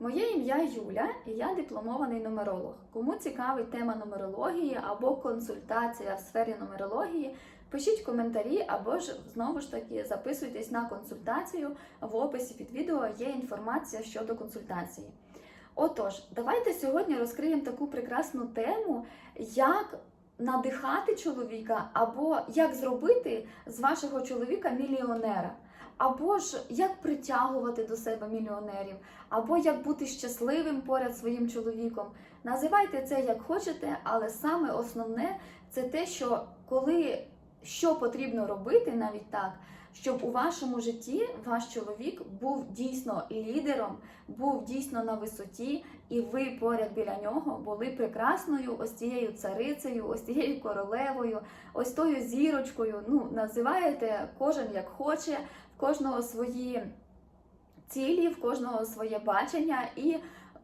Моє ім'я Юля, і я дипломований нумеролог. Кому цікавить тема нумерології або консультація в сфері нумерології, пишіть коментарі або ж знову ж таки записуйтесь на консультацію. В описі під відео є інформація щодо консультації. Отож, давайте сьогодні розкриємо таку прекрасну тему, як надихати чоловіка, або як зробити з вашого чоловіка мільйонера. Або ж як притягувати до себе мільйонерів, або як бути щасливим поряд своїм чоловіком. Називайте це як хочете, але саме основне це те, що коли що потрібно робити, навіть так, щоб у вашому житті ваш чоловік був дійсно лідером, був дійсно на висоті, і ви поряд біля нього були прекрасною, ось цією царицею, ось цією королевою, ось тою зірочкою. Ну, називаєте кожен як хоче, в кожного свої цілі, в кожного своє бачення, і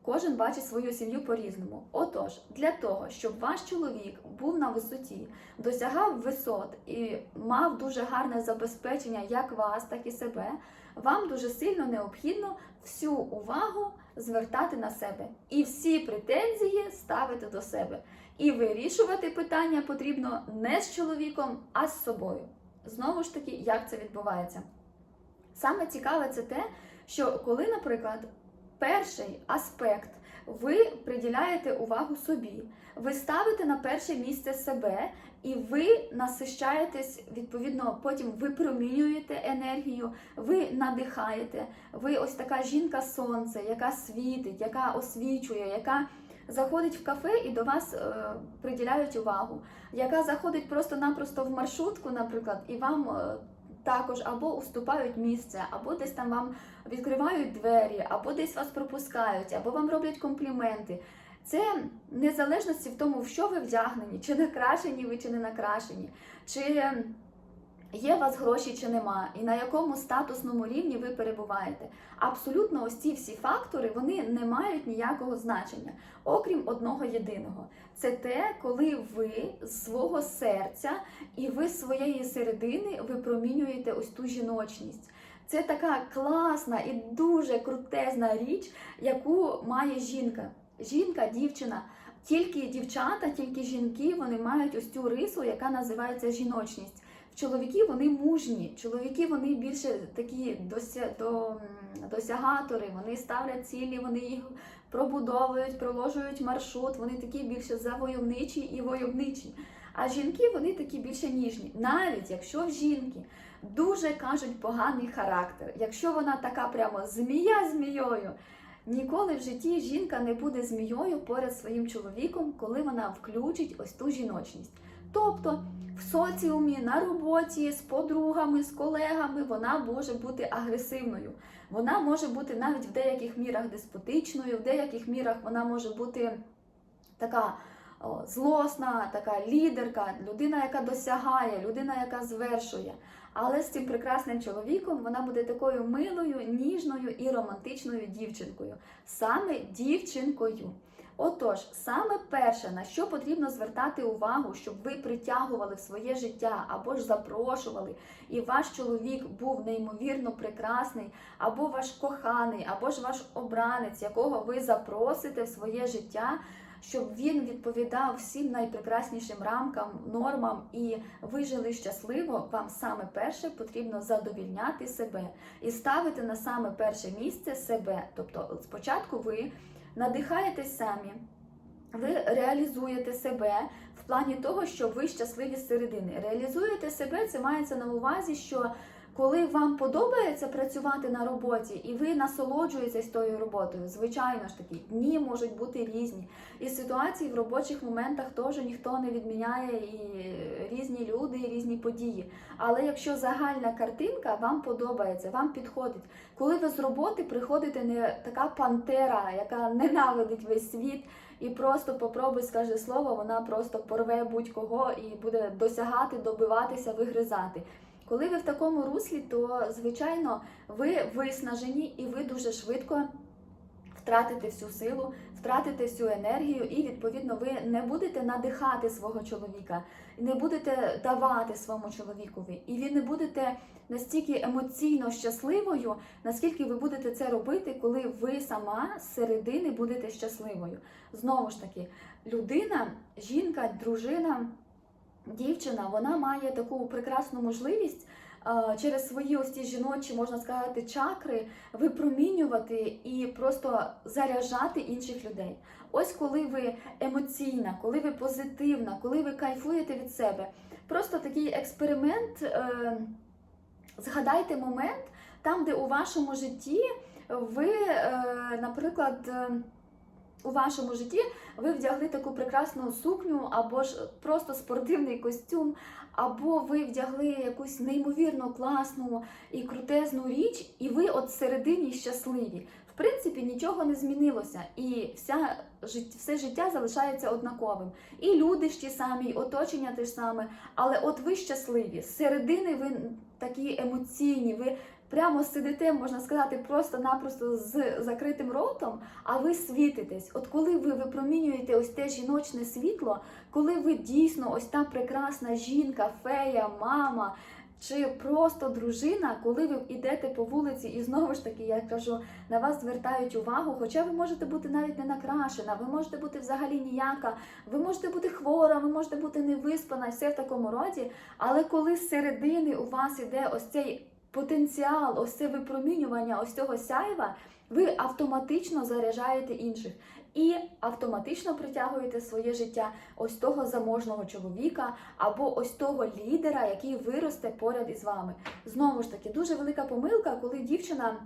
кожен бачить свою сім'ю по-різному. Отож, для того, щоб ваш чоловік був на висоті, досягав висот і мав дуже гарне забезпечення як вас, так і себе, вам дуже сильно необхідно всю увагу звертати на себе і всі претензії ставити до себе. І вирішувати питання потрібно не з чоловіком, а з собою. Знову ж таки, як це відбувається? Саме цікаве це те, що коли, наприклад, перший аспект ви приділяєте увагу собі, ви ставите на перше місце себе, і ви насищаєтесь, відповідно, потім ви промінюєте енергію, ви надихаєте. Ви ось така жінка сонце, яка світить, яка освічує, яка заходить в кафе і до вас е, приділяють увагу, яка заходить просто-напросто в маршрутку, наприклад, і вам. е, також або уступають місце, або десь там вам відкривають двері, або десь вас пропускають, або вам роблять компліменти. Це незалежності в тому, в що ви вдягнені, чи накрашені ви, чи не накрашені, чи є у вас гроші, чи нема, і на якому статусному рівні ви перебуваєте. Абсолютно, ось ці всі фактори вони не мають ніякого значення, окрім одного єдиного. Це те, коли ви з свого серця і ви з своєї середини випромінюєте ось ту жіночність. Це така класна і дуже крутезна річ, яку має жінка. Жінка, дівчина. Тільки дівчата, тільки жінки вони мають ось цю рису, яка називається жіночність. Чоловіки вони мужні, чоловіки вони більше такі дося, до, досягатори, вони ставлять цілі, вони їх пробудовують, проложують маршрут, вони такі більше завойовничі і войовничі. А жінки вони такі більше ніжні. Навіть якщо в жінки дуже кажуть поганий характер, якщо вона така прямо змія змією, ніколи в житті жінка не буде змією поряд своїм чоловіком, коли вона включить ось ту жіночність. Тобто в соціумі, на роботі, з подругами, з колегами вона може бути агресивною. Вона може бути навіть в деяких мірах деспотичною, в деяких мірах вона може бути така злосна, така лідерка, людина, яка досягає, людина, яка звершує. Але з цим прекрасним чоловіком вона буде такою милою, ніжною і романтичною дівчинкою. Саме дівчинкою. Отож, саме перше, на що потрібно звертати увагу, щоб ви притягували в своє життя або ж запрошували, і ваш чоловік був неймовірно прекрасний, або ваш коханий, або ж ваш обранець, якого ви запросите в своє життя, щоб він відповідав всім найпрекраснішим рамкам, нормам і ви жили щасливо, вам саме перше потрібно задовільняти себе і ставити на саме перше місце себе. Тобто, спочатку ви надихаєтесь самі, ви реалізуєте себе в плані того, що ви щасливі середини. Реалізуєте себе, це мається на увазі, що коли вам подобається працювати на роботі і ви насолоджуєтесь тою роботою, звичайно ж таки, дні можуть бути різні. І ситуації в робочих моментах теж ніхто не відміняє і різні люди, і різні події. Але якщо загальна картинка вам подобається, вам підходить, коли ви з роботи приходите не така пантера, яка ненавидить весь світ. І просто попробуй, скаже слово, вона просто порве будь-кого і буде досягати, добиватися, вигризати. Коли ви в такому руслі, то звичайно ви виснажені і ви дуже швидко втратите всю силу, втратите всю енергію, і відповідно ви не будете надихати свого чоловіка, не будете давати своєму чоловікові, і ви не будете настільки емоційно щасливою, наскільки ви будете це робити, коли ви сама з середини будете щасливою. Знову ж таки, людина, жінка, дружина, дівчина, вона має таку прекрасну можливість. е, Через свої ось ці жіночі, можна сказати, чакри випромінювати і просто заряджати інших людей. Ось коли ви емоційна, коли ви позитивна, коли ви кайфуєте від себе. Просто такий експеримент. Е, згадайте момент там, де у вашому житті ви, е, наприклад, у вашому житті ви вдягли таку прекрасну сукню, або ж просто спортивний костюм, або ви вдягли якусь неймовірно класну і крутезну річ, і ви от всередині щасливі. В принципі, нічого не змінилося, і вся все життя залишається однаковим. І люди ж ті самі, і оточення те ж саме. Але от ви щасливі, з середини ви такі емоційні, ви прямо сидите, можна сказати, просто-напросто з закритим ротом, а ви світитесь. От коли ви випромінюєте ось те жіночне світло, коли ви дійсно ось та прекрасна жінка, фея, мама. Чи просто дружина, коли ви йдете по вулиці, і знову ж таки я кажу, на вас звертають увагу, хоча ви можете бути навіть не накрашена, ви можете бути взагалі ніяка, ви можете бути хвора, ви можете бути невиспана, все в такому роді. Але коли з середини у вас іде ось цей потенціал, ось це випромінювання ось цього сяйва, ви автоматично заряджаєте інших і автоматично притягуєте своє життя ось того заможного чоловіка або ось того лідера, який виросте поряд із вами. Знову ж таки, дуже велика помилка, коли дівчина.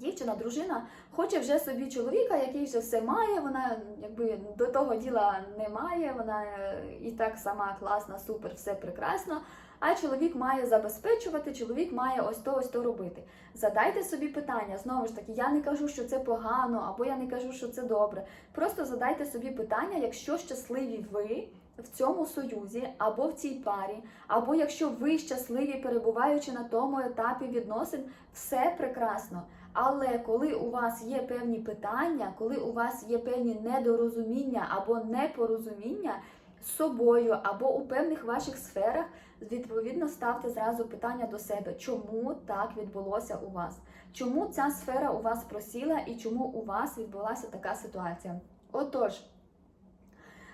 Дівчина, дружина хоче вже собі чоловіка, який вже все має. Вона якби до того діла не має. Вона е, і так сама класна, супер, все прекрасно. А чоловік має забезпечувати, чоловік має ось то, ось то робити. Задайте собі питання. Знову ж таки, я не кажу, що це погано, або я не кажу, що це добре. Просто задайте собі питання, якщо щасливі ви в цьому союзі, або в цій парі, або якщо ви щасливі, перебуваючи на тому етапі відносин, все прекрасно. Але коли у вас є певні питання, коли у вас є певні недорозуміння або непорозуміння з собою, або у певних ваших сферах, відповідно ставте зразу питання до себе, чому так відбулося у вас? Чому ця сфера у вас просіла і чому у вас відбулася така ситуація? Отож,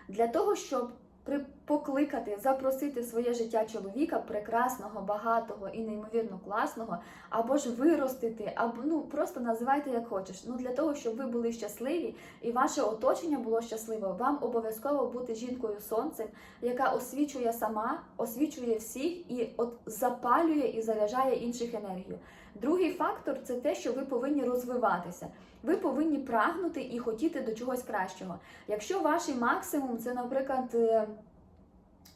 для того, щоб покликати, запросити в своє життя чоловіка прекрасного, багатого і неймовірно класного, або ж виростити, або ну просто називайте як хочеш. Ну для того, щоб ви були щасливі і ваше оточення було щасливе, вам обов'язково бути жінкою сонцем, яка освічує сама, освічує всіх і от запалює і заряджає інших енергію. Другий фактор це те, що ви повинні розвиватися. Ви повинні прагнути і хотіти до чогось кращого. Якщо ваш максимум це, наприклад, е,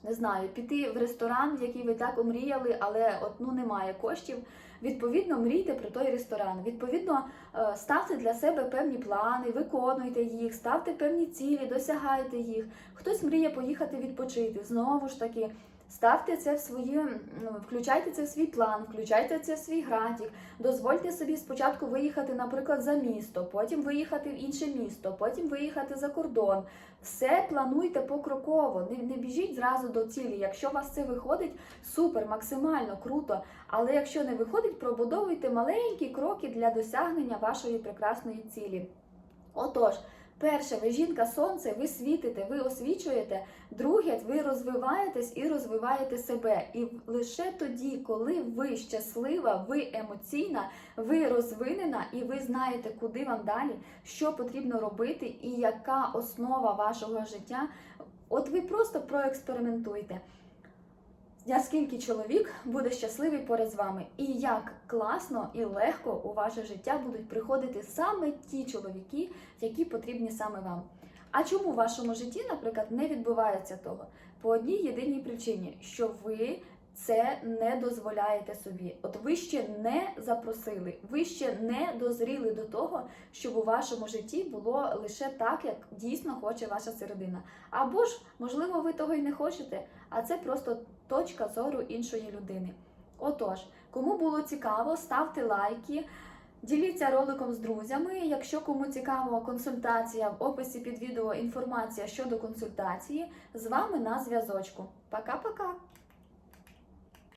не знаю, піти в ресторан, який ви так омріяли, але от ну немає коштів. Відповідно, мрійте про той ресторан. Відповідно, е, ставте для себе певні плани, виконуйте їх, ставте певні цілі, досягайте їх. Хтось мріє поїхати відпочити. Знову ж таки, ставте це в свої, ну, включайте це в свій план, включайте це в свій графік. Дозвольте собі спочатку виїхати, наприклад, за місто, потім виїхати в інше місто, потім виїхати за кордон. Все плануйте покроково, не, не біжіть зразу до цілі. Якщо у вас це виходить, супер, максимально круто. Але якщо не виходить, пробудовуйте маленькі кроки для досягнення вашої прекрасної цілі. Отож, перше, ви жінка сонце, ви світите, ви освічуєте. Друге, ви розвиваєтесь і розвиваєте себе. І лише тоді, коли ви щаслива, ви емоційна, ви розвинена і ви знаєте, куди вам далі, що потрібно робити, і яка основа вашого життя. От ви просто проекспериментуйте. Наскільки чоловік буде щасливий поряд з вами, і як класно і легко у ваше життя будуть приходити саме ті чоловіки, які потрібні саме вам. А чому в вашому житті, наприклад, не відбувається того? По одній єдиній причині, що ви це не дозволяєте собі. От ви ще не запросили, ви ще не дозріли до того, щоб у вашому житті було лише так, як дійсно хоче ваша середина. Або ж, можливо, ви того й не хочете, а це просто точка зору іншої людини. Отож, кому було цікаво, ставте лайки. Діліться роликом з друзями. Якщо кому цікава консультація, в описі під відео інформація щодо консультації. З вами на зв'язочку. Пока-пока!